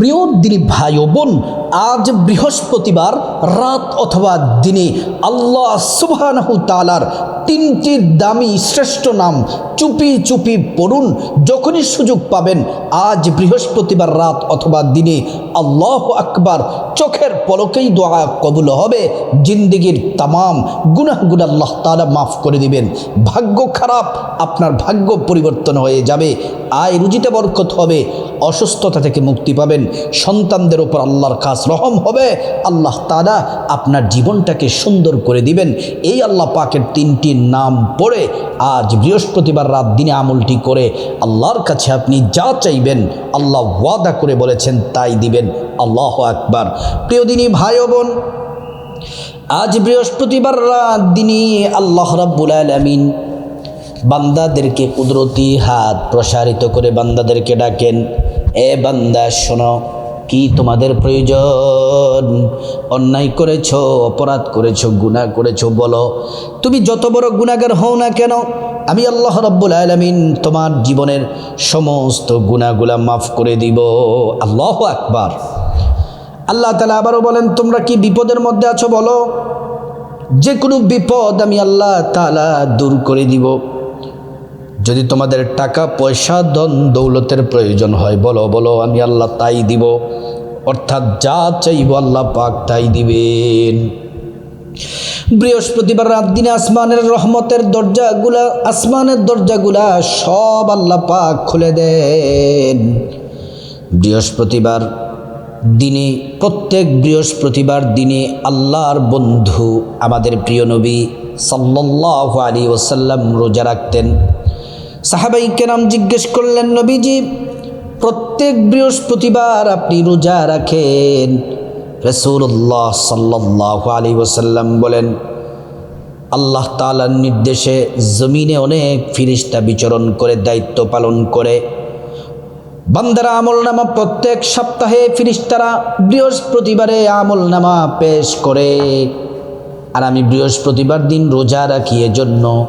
প্রিয় দিনী ভাই ও বোন, আজ বৃহস্পতিবার রাত অথবা দিনে আল্লাহ সুবহানাহু তালার তিনটি দামি শ্রেষ্ঠ নাম চুপি চুপি পড়ুন, যখনই সুযোগ পাবেন আজ বৃহস্পতিবার রাত অথবা দিনে আল্লাহ আকবার চোখের পলকেই দোয়া কবুল হবে, জিন্দিগির তামাম গুনাহগুন আল্লাহ তালা মাফ করে দিবেন। ভাগ্য খারাপ, আপনার ভাগ্য পরিবর্তন হয়ে যাবে, আয় রুজিতে বরকত হবে, অসুস্থতা থেকে মুক্তি পাবেন সন্তানদের ওপর আল্লাহর কাজ রহম হবে, আল্লাহ তালা আপনার জীবনটাকে সুন্দর করে দিবেন। এই আল্লাহ পাকের তিনটি নাম পড়ে আজ বৃহস্পতিবার রাত দিনে আমলটি করে আল্লাহর কাছে আপনি যা চাইবেন, আল্লাহ ওয়াদা করে বলেছেন, তাই দিবেন। আল্লাহ আকবার। প্রিয় দিনী ভাই বোন, আজ বৃহস্পতিবার রাত দিনে আল্লাহ রাব্বুল আলামিন বান্দাদেরকে কুদরতি হাত প্রসারিত করে বান্দাদেরকে ডাকেন। এ বান্দা, শোনো, কি তোমাদের প্রয়োজন? অন্যায় করেছ, অপরাধ করেছ, গুনাহ করেছ, বলো। তুমি যত বড় গুণাগার হও না কেন, আমি আল্লাহ রব্বুল আলমিন তোমার জীবনের সমস্ত গুণাগুলা মাফ করে দিব। আল্লাহ আকবার। আল্লাহ তালা আবারও বলেন, তোমরা কি বিপদের মধ্যে আছো, বলো? যে কোনো বিপদ আমি আল্লাহ তালা দূর করে দিব। যদি তোমাদের টাকা, পয়সা, ধন, দৌলতের প্রয়োজন হয়, বলো বলো, আমি আল্লাহ তাই দিব। অর্থাৎ যা চাইব আল্লাহ পাক তাই দিবেন। বৃহস্পতিবার রাত দিনে আসমানের রহমতের দরজাগুলা, আসমানের দরজাগুলা সব আল্লাহ পাক খুলে দেন। বৃহস্পতিবার দিনে, প্রত্যেক বৃহস্পতিবার দিনে আল্লাহর বন্ধু আমাদের প্রিয় নবী সাল্লাহ আলী ওসাল্লাম রোজা রাখতেন। সাহাবাই কেরাম জিজ্ঞেস করলেন, নবীজি, প্রত্যেক বৃহস্পতিবার আপনি রোজা রাখেন? রসুল্লাহ সাল্লাহ আলী ওসাল্লাম বলেন, আল্লাহ তালার নির্দেশে জমিনে অনেক ফিরিস্তা বিচরণ করে, দায়িত্ব পালন করে। বান্দারা আমল নামা প্রত্যেক সপ্তাহে ফিরিস্তারা বৃহস্পতিবারে আমল নামা পেশ করে। আর আমি বৃহস্পতিবার দিন রোজা রাখি এজন্য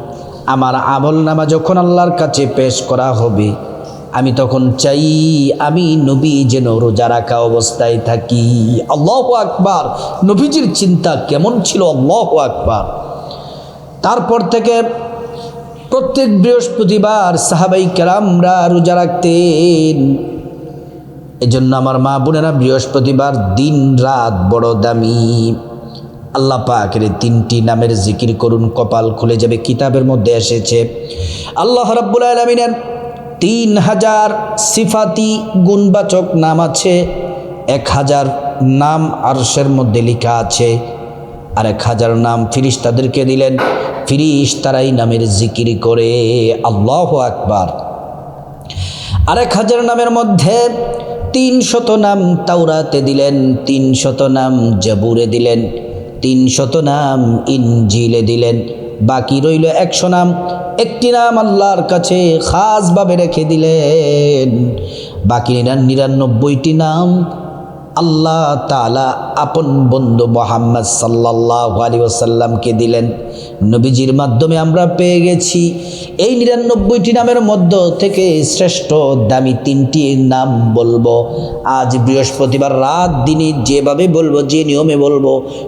আমার আমল নামা যখন আল্লাহর কাছে পেশ করা হবে, আমি তখন চাই আমি নবী যেন রোজা রাখা অবস্থায় থাকি। আল্লাহ আকবার। নবীজির চিন্তা কেমন ছিল? আল্লাহ আকবার। তারপর থেকে প্রত্যেক বৃহস্পতিবার সাহাবাই কেরামরা রোজা রাখতেন। এজন্য আমার মা বোনেরা বৃহস্পতিবার দিন রাত বড় দামি। আল্লাহ পাকের তিনটি নামের জিকির করুন, কপাল খুলে যাবে, কিতাবের মধ্যে এসেছে, আল্লাহ রাব্বুল আলমিনের তিন হাজার সিফাতি গুণবাচক নাম আছে, এক হাজার নাম আরশের মধ্যে লেখা আছে, আর এক হাজার নাম ফিরিস তাদেরকে দিলেন ফিরিস তারাই নামের জিকির করে, আল্লাহ আকবার। আরেক হাজার নামের মধ্যে তিন শত নাম তাওরাতে দিলেন তিন শত নাম জাবুরে দিলেন তিন শত নাম ইনজিলে দিলেন। বাকি রইল একশো নাম। একটি নাম আল্লাহর কাছে খাসভাবে রেখে দিলেন। বাকি নিরানব্বইটি নাম আল্লাহ তালা আপন বন্ধু মোহাম্মদ সাল্লাহ আলী ওসাল্লামকে দিলেন। নবীজির মাধ্যমে আমরা পেয়ে গেছি। এই নিরানব্বইটি নামের মধ্য থেকে শ্রেষ্ঠ দামি তিনটি নাম বলব। আজ বৃহস্পতিবার রাত দিনে যেভাবে বলব, যে নিয়মে বলব,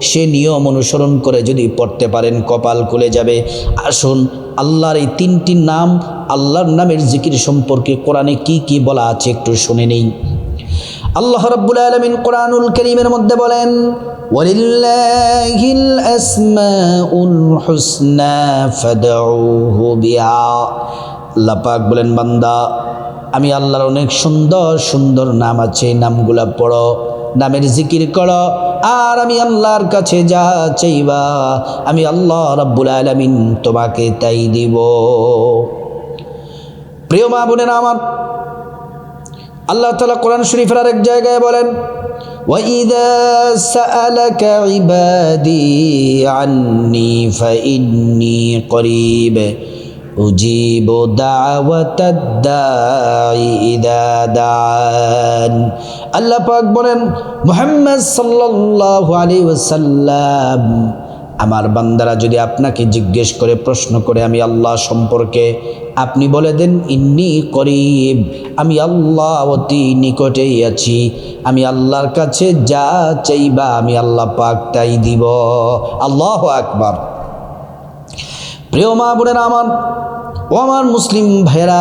সে নিয়ম অনুসরণ করে যদি পড়তে পারেন, কপাল খুলে যাবে। আসুন, আল্লাহর এই তিনটি নাম, আল্লাহর নামের জিকির সম্পর্কে কোরআনে কি কি বলা আছে একটু শুনে নেই। আল্লাহ রাব্বুল আলামিন কোরআনুল কারীমের মধ্যে বলেন, ওয়ালিল্লাহিল আসমাউল হুসনা ফাদউহু বিহা। আল্লাহ পাক বলেন, বান্দা, আমি আল্লাহর অনেক সুন্দর সুন্দর নাম আছে নামগুলা পড়ো, নামের জিকির করো, আর আমি আল্লাহর কাছে যা চাইবা, আমি আল্লাহ রাব্বুল আলামিন তোমাকে তাই দিব। প্রিয় মা বোনেরা আমার আল্লাহ তালা কোরআন শরীফের আরেক জায়গায় বলেন وَإِذَا سَأَلَكَ عِبَادِي عَنِّي فَإِنِّي قَرِيبٌ أُجِيبُ دَعْوَةَ الدَّاعِ إِذَا دَعَانِ আল্লাহ পাক বলেন মুহাম্মদ সাল্লাল্লাহু আলাইহি ওয়াসাল্লাম আমার বান্দারা যদি আপনাকে জিজ্ঞেস করে, প্রশ্ন করে, আমি আল্লাহ সম্পর্কে আপনি বলে দেন, ইন্নি করিব, আমি আল্লাহ অতি নিকটেই আছি, আমি আল্লাহর কাছে যা চাইবা আমি আল্লাহ পাক তাই দিব। আল্লাহ আকবার। প্রিয় মা বোনের আমার, ও আমার মুসলিম ভাইরা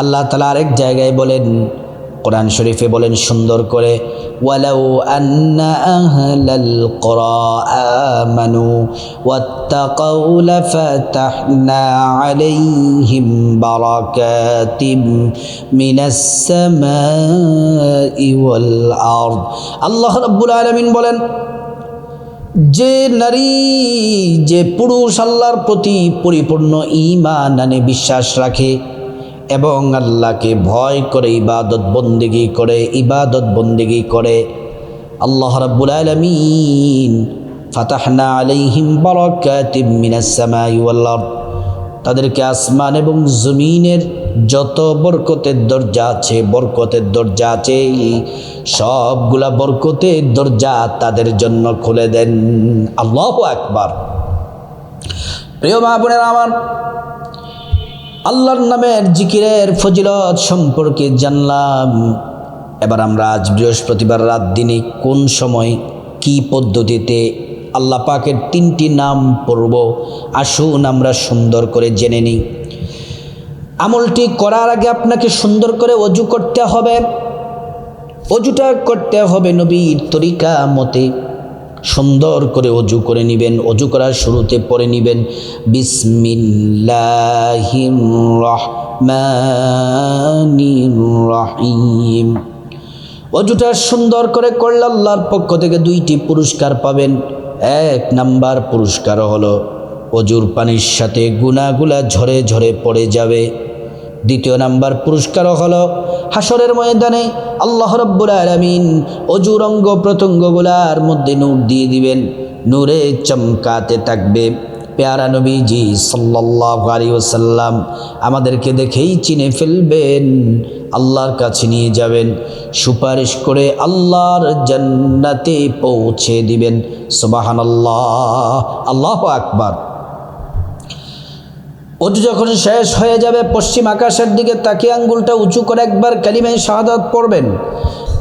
আল্লাহ তালা আরেক জায়গায় বলেন কোরআন শরীফে বলেন সুন্দর করে আহলাল কুরা আল্লাহ রাব্বুল আলামিন বলেন, যে নারী, যে পুরুষ আল্লাহর প্রতি পরিপূর্ণ ইমান আনে বিশ্বাস রাখে এবং আল্লাহকে ভয় করে, ইবাদত বন্দিগি করে, ইবাদত বন্দিগি করে। আল্লাহ রাব্বুল আলামিন, ফাতাহনা আলাইহিম বারাকাতিম মিনাস সামাই ওয়াল আরদ। তাদেরকে আসমান এবং জমিনের যত বরকতের দরজা আছে, বরকতের দরজা আছে, সবগুলা বরকতের দরজা তাদের জন্য খুলে দেন। আল্লাহ আকবার। প্রিয় মা বোনের আমার আল্লাহর নামের জিকিরের ফজিলত সম্পর্কে জানলাম। এবার আমরা আজ বৃহস্পতিবার রাত দিনে কোন সময় কি পদ্ধতিতে আল্লাহ পাকের তিনটি নাম পড়ব, আসুন আমরা সুন্দর করে জেনে নিই। আমলটি করার আগে আপনাকে সুন্দর করে অজু করতে হবে। অজুটা করতে হবে নবীর তরিকা মতে। সুন্দর করে অজু করে নেবেন, অজু করার শুরুতে পড়ে নেবেন, বিসমিল্লাহির রহমানির রহিম। অজুটা সুন্দর করে করলে আল্লাহর পক্ষ থেকে দুইটি পুরস্কার পাবেন। এক নাম্বার পুরস্কার হলো, অজুর পানির সাথে গুনাগুলা ঝরে ঝরে পড়ে যাবে। দ্বিতীয় নাম্বার পুরস্কারও হলো হাসরের ময়দানে আল্লাহ রব্বুল আলমিন অজুর অঙ্গ প্রত্যঙ্গগুলার মধ্যে নূর দিয়ে দিবেন। নূরে চমকাতে থাকবে। পেয়ারা নবীজি সাল্লাহ আলী ওসাল্লাম আমাদেরকে দেখেই চিনে ফেলবেন। আল্লাহর কাছে নিয়ে যাবেন। সুপারিশ করে আল্লাহর জান্নাতে পৌঁছে দিবেন। সুবাহান আল্লাহ আল্লাহ আকবার। অজু যখন শেষ হয়ে যাবে, পশ্চিম আকাশের দিকে তাকিয়ে আঙ্গুলটা উঁচু করে একবার কালিমায় শাহাদাত পড়বেন।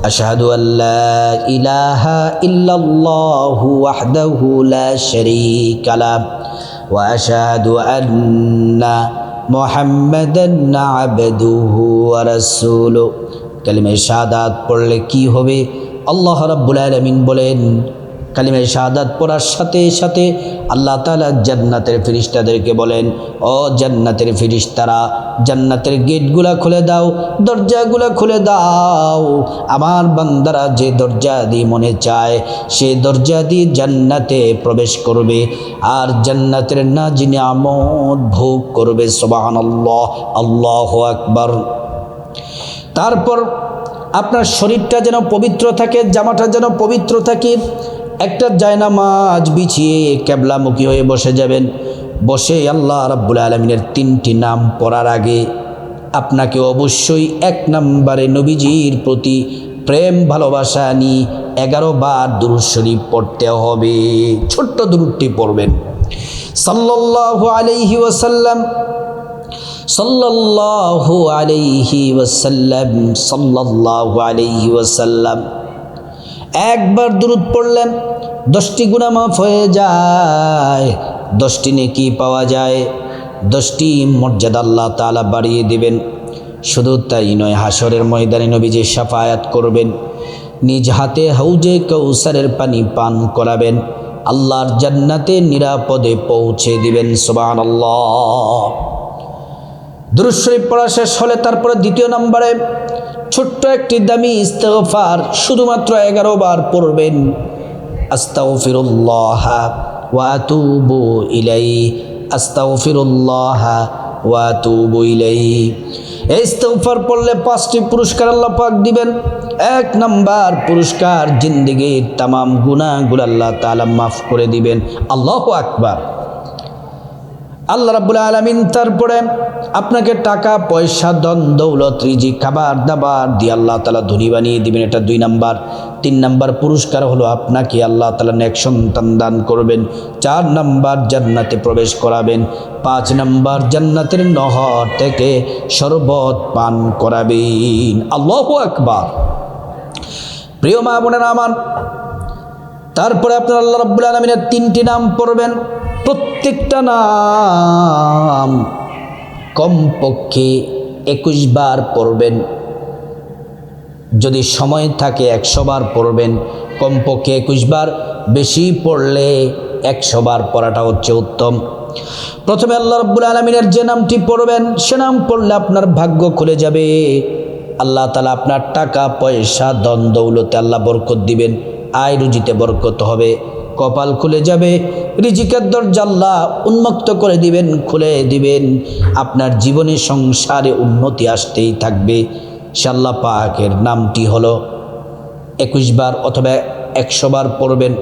আশহাদু আল্লাহ ইলাহা লা শাহাদাত পড়লে কি হবে? আল্লাহ রাব্বুল আলামিন বলেন কালিমায় শাহাদাত পড়ার সাথে সাথে আল্লাহ তালা জান্নাতের ফিরিস্তাদেরকে বলেন, ও জান্নাতের ফিরিস্তারা, জান্নাতের গেটগুলা খুলে দাও, দরজাগুলা খুলে দাও। আমার বান্দারা যে দরজা দিয়ে মনে চায়, সে দরজা দিয়ে জান্নাতে প্রবেশ করবে। আর জান্নাতের না যিনি আমদ ভোগ করবে সোবাহান আল্লাহ আল্লাহ আকবর। তারপর আপনার শরীরটা যেন পবিত্র থাকে, জামাটা যেন পবিত্র থাকে একটা জায়নামাজ বিছিয়ে ক্যাবলামুখী হয়ে বসে যাবেন। বসে আল্লাহ রাব্বুল আলমিনের তিনটি নাম পড়ার আগে আপনাকে অবশ্যই এক নম্বরে নবীজির প্রতি প্রেম, ভালোবাসা নিয়ে এগারো বার দুরুদ শরীফ পড়তে হবে। ছোট্ট দুরুদটি পড়বেন। সাল্লাল্লাহু আলাইহি ওয়াসাল্লাম, সাল্লাল্লাহু আলাইহি ওয়াসাল্লাম, সাল্লাল্লাহু আলাইহি ওয়াসাল্লাম একবার দূরত পড়লেন, দশটি গুণা মাফ হয়ে যায়, দশটি নেকি পাওয়া যায়, দশটি মর্যাদা আল্লাহ তালা বাড়িয়ে দেবেন। শুধু তাই নয় হাসরের ময়দানে নবীজি সাফায়াত করবেন, নিজ হাতে হাউজে কৌসারের পানি পান করাবেন, আল্লাহর জান্নাতে নিরাপদে পৌঁছে দিবেন সোবান দুরুশরীফ পড়া শেষ হলে তারপরে দ্বিতীয় নম্বরে ছোট্ট একটি দামি ইস্তেগফার শুধুমাত্র এগারো বার পড়বেন। আস্তাগফিরুল্লাহ ওয়া ইলাই আস্তাগফিরুল্লাহ ওয়া আতুবু ইলাই এই ইস্তেগফার পড়লে পাঁচটি পুরস্কার আল্লাহ পাক দিবেন। এক নাম্বার পুরস্কার জিন্দিগির তামাম গুনাহগুলো আল্লাহ তাআলা মাফ করে দিবেন। আল্লাহু আকবার। আল্লাহ রাব্বুল আলামিন তারপরে আপনাকে টাকা, পয়সা দন দৌলত রিজি খাবার, দাবার দিয়ে আল্লাহ তালা ধনী বানিয়ে দিবেন। এটা দুই নাম্বার। তিন নাম্বার পুরস্কার হলো আপনাকে আল্লাহ তালা নেক সন্তান দান করবেন। চার নাম্বার জান্নাতে প্রবেশ করাবেন। পাঁচ নাম্বার জান্নাতের নহর থেকে শরবত পান করাবেন। আল্লাহ আকবার। প্রিয় মা বোনেরা আমার, তারপরে আপনার আল্লাহ রাব্বুল আলমিনের তিনটি নাম পড়বেন। প্রত্যেকটা নাম কমপক্ষে একুশ বার পড়বেন। যদি সময় থাকে একশো বার পড়বেন, কমপক্ষে একুশ বার। বেশি পড়লে একশো বার পড়াটা হচ্ছে উত্তম। প্রথমে আল্লাহ রব্বুল আলমিনের যে নামটি পড়বেন, সে নাম পড়লে আপনার ভাগ্য খুলে যাবে। আল্লাহ তালা আপনার টাকা, পয়সা দন আল্লাহ বরকত দিবেন। আয় রুজিতে বরকত হবে। কপাল খুলে যাবে। রিজিকের দরজা আল্লাহ উন্মুক্ত করে দিবেন, খুলে দিবেন। আপনার জীবনে সংসারে উন্নতি আসতেই থাকবে। শাল্লাহ পাকের নামটি হলো একুশ বার অথবা একশো বার পড়বেন।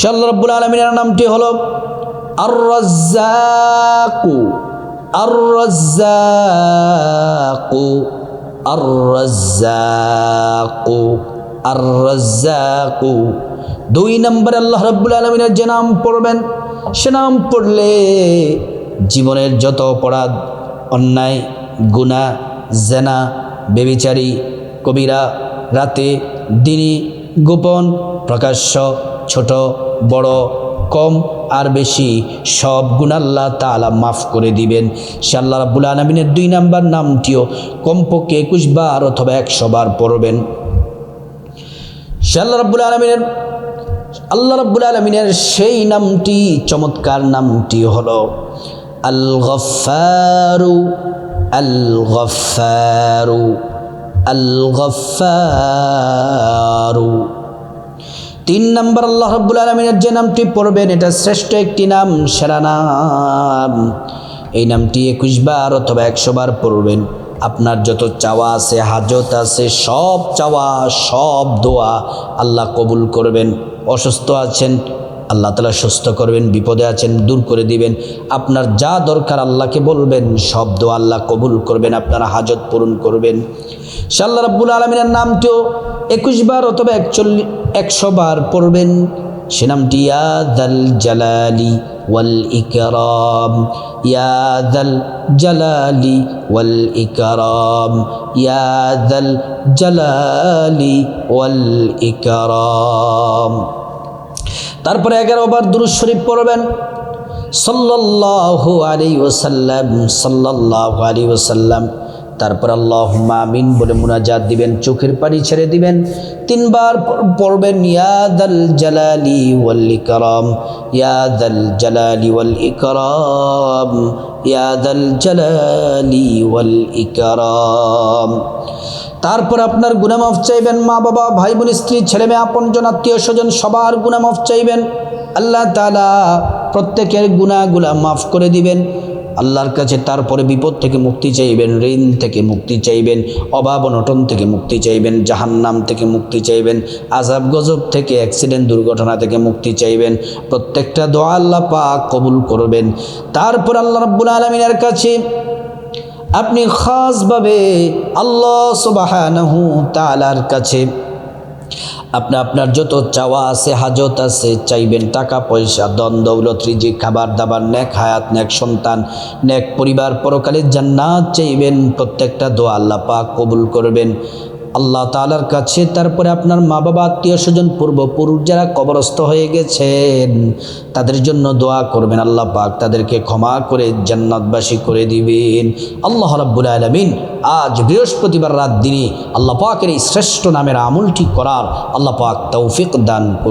শাল্লাহ রব্বুল আলমিনের নামটি হলো আর রাজ্জাকু আর রাজ্জাকু আর রাজ্জাকু আর দুই নম্বর আল্লাহ রব্বুল আলমিনের যে নাম পড়বেন, সে নাম পড়লে জীবনের যত অপরাধ, অন্যায় গুণা জেনা, বেবিচারী, কবিরা, রাতে দিনে গোপন, প্রকাশ্য, ছোট, বড়, কম আর বেশি, সব গুণ আল্লাহ তালা মাফ করে দিবেন। সে আল্লাহ রাবুল আলমিনের দুই নাম্বার নামটিও কমপক্ষে একুশ বার অথবা একশো বার পড়বেন। সে আল্লাহ রাবুল আলমিনের, আল্লাহ রাব্বুল আলমিনের সেই নামটি, চমৎকার নামটি হলো আল গফারু আল গফারু আল গফারু তিন নম্বর আল্লাহ রাব্বুল আলমিনের যে নামটি পড়বেন, এটা শ্রেষ্ঠ একটি নাম, সেরা নাম। এই নামটি একুশ বার অথবা একশো বার পড়বেন। আপনার যত চাওয়া আছে, হাজত আছে, সব চাওয়া, সব দোয়া আল্লাহ কবুল করবেন। অসুস্থ আছেন, আল্লাহ তালা সুস্থ করবেন, বিপদে আছেন, দূর করে দিবেন। আপনার যা দরকার আল্লাহকে বলবেন, সব দোয়া আল্লাহ কবুল করবেন, আপনার হাজত পূরণ করবেন। শাল্লা রাব্বুল আলমিনের নামটিও একুশ বার অথবা একচল্লিশ একশো বার পড়বেন। সে নামটি ইয়াদাল জালালি ওয়াল ইকরাম। ইয়াদাল ذا الجلال والإكرام يا ذا الجلال والإكرام তারপরে এগারো বার দুরুজ শরীফ পড়বেন। সাল্লাল্লাহু আলাইহি ওয়াসাল্লাম, সাল্লাল্লাহু আলাইহি ওয়াসাল্লাম। তারপর আল্লাহ মামিন বলে মুনাজাত দিবেন, চোখের পানি ছেড়ে দিবেন। তিনবার পড়বেন ইয়াদাল জালালি ওয়াল ইকরাম ইয়াদাল জালালি ওয়াল ইকরাম ইয়াদাল জালালি ওয়াল ইকরাম। তারপর আপনার গুনামাফ চাইবেন, মা বাবা, ভাই বোন, স্ত্রী, ছেলে মেয়ে আপনজন আত্মীয় স্বজন, সবার গুনামাফ চাইবেন। আল্লাহ তালা প্রত্যেকের গুণাগুলা মাফ করে দিবেন। আল্লাহর কাছে তারপরে বিপদ থেকে মুক্তি চাইবেন, ঋণ থেকে মুক্তি চাইবেন, অভাব অনটন থেকে মুক্তি চাইবেন, জাহান্নাম থেকে মুক্তি চাইবেন আজাব গজব থেকে অ্যাক্সিডেন্ট দুর্ঘটনা থেকে মুক্তি চাইবেন, প্রত্যেকটা দোয়া আল্লাহ পাক কবুল করবেন। তারপর আল্লাহ রাব্বুল আলমিনের কাছে আপনি খাসভাবে আল্লাহ সুবাহানহু তালার কাছে আপনি আপনার যত চাওয়া আছে, হাজত আছে, চাইবেন টাকা, পয়সা দন দৌলত, রিজিক, খাবার, দাবার, নেক হায়াত, নেক সন্তান, নেক পরিবার পরকালের জান্নাত চাইবেন। প্রত্যেকটা দোয়া আল্লাহ পাক কবুল করবেন। আল্লাহ তালার কাছে, তারপরে আপনার মা বাবা আত্মীয় স্বজন পূর্বপুরুষ যারা কবরস্থ হয়ে গেছেন, তাদের জন্য দোয়া করবেন। আল্লাহ পাক তাদেরকে ক্ষমা করে জান্নাতবাসী করে দিবেন। আল্লাহ রাব্বুল আলমিন আজ বৃহস্পতিবার রাত দিনে আল্লাহ পাকের এই শ্রেষ্ঠ নামের আমলটি করার আল্লাহ পাক তৌফিক দান করুন।